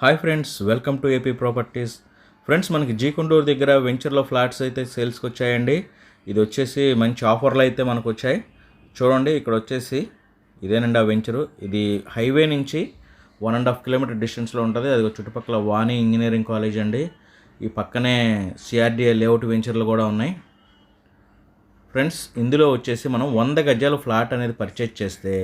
Hi friends welcome to A P properties. Friends మనకి జీకొండూరు దగ్గర వెంచర్లో ఫ్లాట్స్ అయితే సేల్స్కి వచ్చాయండి. ఇది వచ్చేసి మంచి ఆఫర్లు అయితే మనకు వచ్చాయి. చూడండి ఇక్కడ వచ్చేసి ఇదేనండి ఆ వెంచరు. ఇది హైవే నుంచి వన్ అండ్ హాఫ్ కిలోమీటర్ డిస్టెన్స్లో ఉంటుంది. అది చుట్టుపక్కల వాణి ఇంజనీరింగ్ కాలేజ్ అండి. ఈ పక్కనే సిఆర్డిఏ లేఅవుట్ వెంచర్లు కూడా ఉన్నాయి. ఫ్రెండ్స్ ఇందులో వచ్చేసి మనం వంద గజాల ఫ్లాట్ అనేది పర్చేజ్ చేస్తే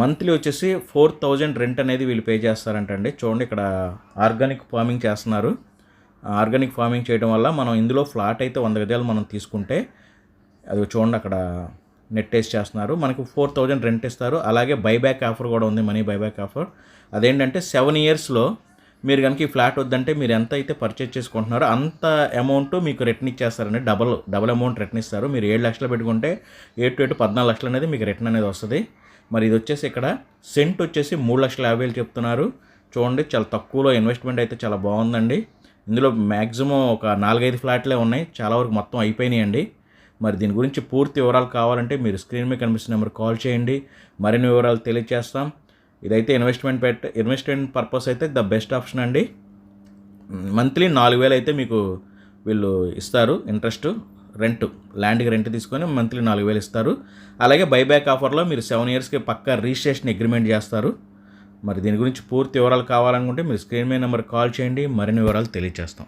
మంత్లీ వచ్చేసి ఫోర్ థౌజండ్ రెంట్ అనేది వీళ్ళు పే చేస్తారంటండి. చూడండి ఇక్కడ ఆర్గానిక్ ఫార్మింగ్ చేస్తున్నారు. ఆర్గానిక్ ఫార్మింగ్ చేయడం వల్ల మనం ఇందులో ఫ్లాట్ అయితే వంద గజాలు మనం తీసుకుంటే అది చూడండి అక్కడ నెట్ టేస్ట్ చేస్తున్నారు. మనకు ఫోర్ థౌజండ్ రెంట్ ఇస్తారు. అలాగే బైబ్యాక్ ఆఫర్ కూడా ఉంది మనీ బైబ్యాక్ ఆఫర్ అదేంటంటే సెవెన్ ఇయర్స్లో మీరు కనుక ఈ ఫ్లాట్ వద్దంటే మీరు ఎంత అయితే పర్చేజ్ చేసుకుంటున్నారో అంత అమౌంట్ మీకు రిటర్న్ ఇచ్చేస్తారండి. డబల్ డబల్ అమౌంట్ రిటర్న్ ఇస్తారు. మీరు ఏడు లక్షలు పెట్టుకుంటే ఏడు టు ఏటు పద్నాలుగు లక్షలు అనేది మీకు రిటర్న్ అనేది వస్తుంది. మరి ఇది వచ్చేసి ఇక్కడ సెంట్ వచ్చేసి మూడు లక్షల యాభై వేలు చెప్తున్నారు. చూడండి చాలా తక్కువలో ఇన్వెస్ట్మెంట్ అయితే చాలా బాగుందండి. ఇందులో మ్యాక్సిమం ఒక నాలుగైదు ఫ్లాట్లే ఉన్నాయి. చాలా వరకు మొత్తం అయిపోయినాయండి. మరి దీని గురించి పూర్తి వివరాలు కావాలంటే మీరు స్క్రీన్ మీద కనిపిస్తున్న నెంబర్ కాల్ చేయండి. మరిన్ని వివరాలు తెలియజేస్తాం ఇదైతే ఇన్వెస్ట్మెంట్ పెట్ ఇన్వెస్ట్మెంట్ పర్పస్ అయితే ద బెస్ట్ ఆప్షన్ అండి. మంత్లీ నాలుగు వేలు అయితే మీకు వీళ్ళు ఇస్తారు ఇంట్రెస్ట్. రెంట్ ల్యాండ్కి రెంట్ తీసుకొని మంత్లీ నాలుగు వేలు ఇస్తారు. అలాగే బైబ్యాక్ ఆఫర్లో మీరు సెవెన్ ఇయర్స్కి పక్కా రిజిస్ట్రేషన్ అగ్రిమెంట్ చేస్తారు. మరి దీని గురించి పూర్తి వివరాలు కావాలనుకుంటే మీరు స్క్రీన్ మీద నెంబర్ కాల్ చేయండి. మరిన్ని వివరాలు తెలియజేస్తాం